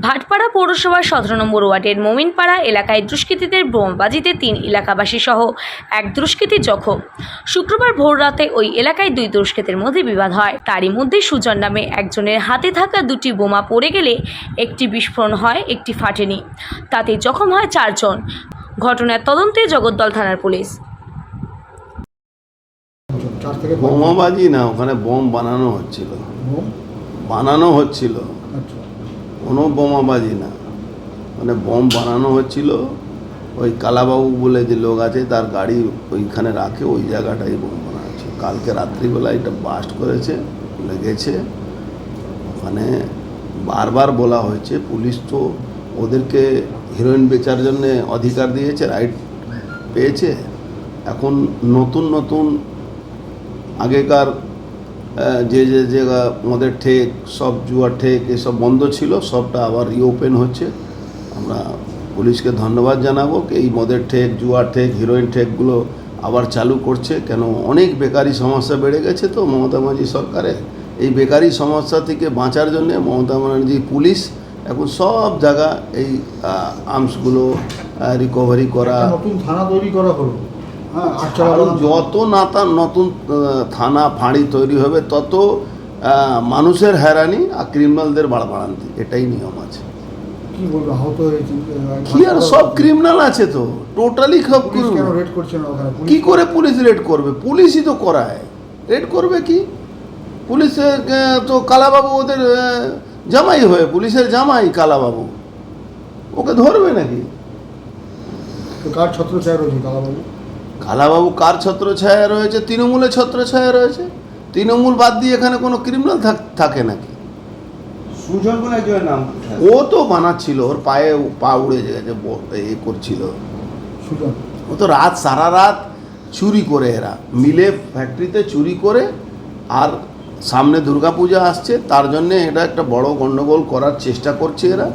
ভাটপাড়া পৌরসভার সতেরো নম্বর ওয়ার্ডের মোমিনপাড়া এলাকায় দুষ্কৃতীদের বোমবাজিতে তিন এলাকাবাসী সহ এক দুষ্কৃতী জখম। শুক্রবার ভোররাতে ওই এলাকায় দুই দুষ্কৃতের মধ্যে বিবাদ হয়। তারই মধ্যে সুজন নামে একজনের হাতে থাকা দুটি বোমা পড়ে গেলে একটি বিস্ফোরণ হয় একটি ফাটেনি। তাতে জখম হয় চারজন। ঘটনার তদন্তে জগদ্দল থানার পুলিশ। চার থেকে পাঁচ বোমাবাজি না ওখানে বোম বানানো হচ্ছিল। বানানো হচ্ছিল। আচ্ছা। কোনো বোমাবাজি না। মানে বোম বানানো হচ্ছিল, ওই কালাবাবু বলে যে লোক আছে তার গাড়ি ওইখানে রাখে, ওই জায়গাটাই বোম বানানো হচ্ছে। কালকে রাত্রিবেলা এটা বাস্ট করেছে, লেগেছে। ওখানে বারবার বলা হয়েছে, পুলিশ তো ওদেরকে হিরোইন বেচার জন্য অধিকার দিয়েছে, রাইট পেয়েছে। এখন নতুন নতুন আগেকার যে যে জায়গা মদের ঠেক, সব জুয়ার ঠেক, এসব বন্ধ ছিল, সবটা আবার রিওপেন হচ্ছে। আমরা পুলিশকে ধন্যবাদ জানাব এই মদের ঠেক, জুয়ার ঠেক হিরোইন ঠেকগুলো আবার চালু করছে। কেন অনেক বেকারি সমস্যা বেড়ে গেছে তো মমতা ব্যানার্জি সরকারে। এই বেকারি সমস্যা থেকে বাঁচার জন্যে মমতা ব্যানার্জি পুলিশ এখন সব জায়গা এই আর্মসগুলো রিকভারি করা। নতুন থানা তৈরি করা হলো। হ্যাঁ আটচালা আরও থানা- যত নাতা নতুন থানা ফাঁড়ি তৈরি হবে তত মানুষের হ্যারানি আর ক্রিমিনালদের বাড়বাড়ান্তি এটাই নিয়ম আছে। কি বলব আহত হয়েছে কি আর সব ক্রিমিনাল আছে তো টোটালি সব পুলিশ রেড করছে না কি করে পুলিশ রেড করবে? পুলিশই তো করায়। রেড করবে কি? পুলিশের তো কালাবাবু ওদের জামাই হয়ে পুলিশের জামাই কালাবাবু। ওকে ধরবে নাকি? কার ছত্র ছায়া রয়েছে কালাবাবু কালাবাবু কার ছত্র ছায়া রয়েছে? তৃণমূলের ছত্র ছায়া রয়েছে? তৃণমূল বাদ দিয়ে এখানে কোনো ক্রিমিনাল থাকে নাকি? সুজন বলে একজনের নাম ও তো বানাচ্ছিল ওর পায়ে পা উড়ে গেছে এ করছিল। সুজন। ও তো রাত সারা রাত চুরি করে এরা। মিলে ফ্যাক্টরিতে চুরি করে আর সামনে দুর্গাপূজা আসছে তার জন্যে এটা একটা বড় গণ্ডগোল করার চেষ্টা করছে এরা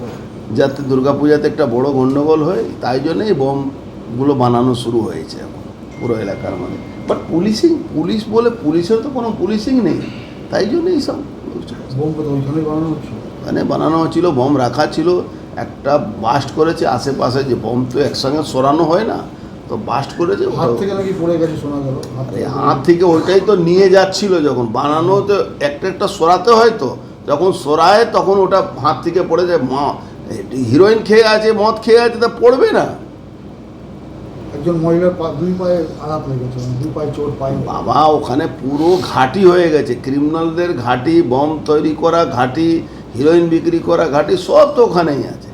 যাতে দুর্গাপূজাতে একটা বড় গণ্ডগোল হয়। তাই জন্যে এই বোমগুলো বানানো শুরু হয়েছে এখন। পুরো এলাকার মধ্যে বাট পুলিশিং পুলিশ বলে পুলিশের তো কোনো পুলিশিং নেই। তাই জন্য এইসব কোথাও বানানো হচ্ছিল বোম রাখা ছিল। একটা বাস্ট করেছে আশেপাশে যে বোম তো একসঙ্গে সরানো হয় না। তো বাস্ট করেছে হাত থেকে নাকি পড়ে গেছে শোনা গেল। হাত থেকে হাত থেকে ওইটাই তো নিয়ে যাচ্ছিল যখন। বানানো তো একটা একটা সরাতে হয় তো। যখন সরায় তখন ওটা হাত থেকে পড়ে যায় মা হিরোইন খেয়ে আছে মদ খেয়ে আছে তা পড়বে না। একজন মহিলার দুই পায়ে আঘাত হয়ে গেছে মানে দুই পায়ে চোট পায়ে। বাবা ওখানে পুরো ঘাঁটি হয়ে গেছে। ক্রিমিনালদের ঘাঁটি বম তৈরি করা ঘাঁটি হিরোইন বিক্রি করা ঘাঁটি সব তো ওখানেই আছে।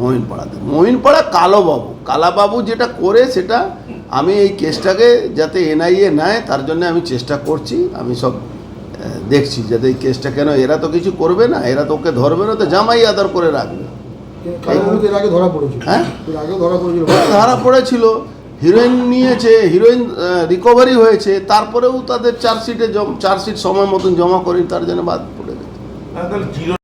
মহিনপাড়াতে। মহিনপাড়া কালোবাবু। কালাবাবু যেটা করে সেটা আমি এই কেসটাকে যাতে এনআইএ নেয় তার জন্য আমি চেষ্টা করছি। আমি সব দেখছি যাতে এই কেসটা কেন এরা তো কিছু করবে না এরা তো ওকে ধরবে না তো জামাই আদর করে রাখবে। এর আগে ধরা পড়েছিল হ্যাঁ? এর ধরা পড়েছিল। ধরা পড়েছিল। হিরোইন নিয়েছে হিরোইন রিকভারি হয়েছে তারপরেও তাদের চার্জশিটে চার্জশিট সময় মতন জমা করি তার জন্য বাদ পড়ে গেছে। জিরো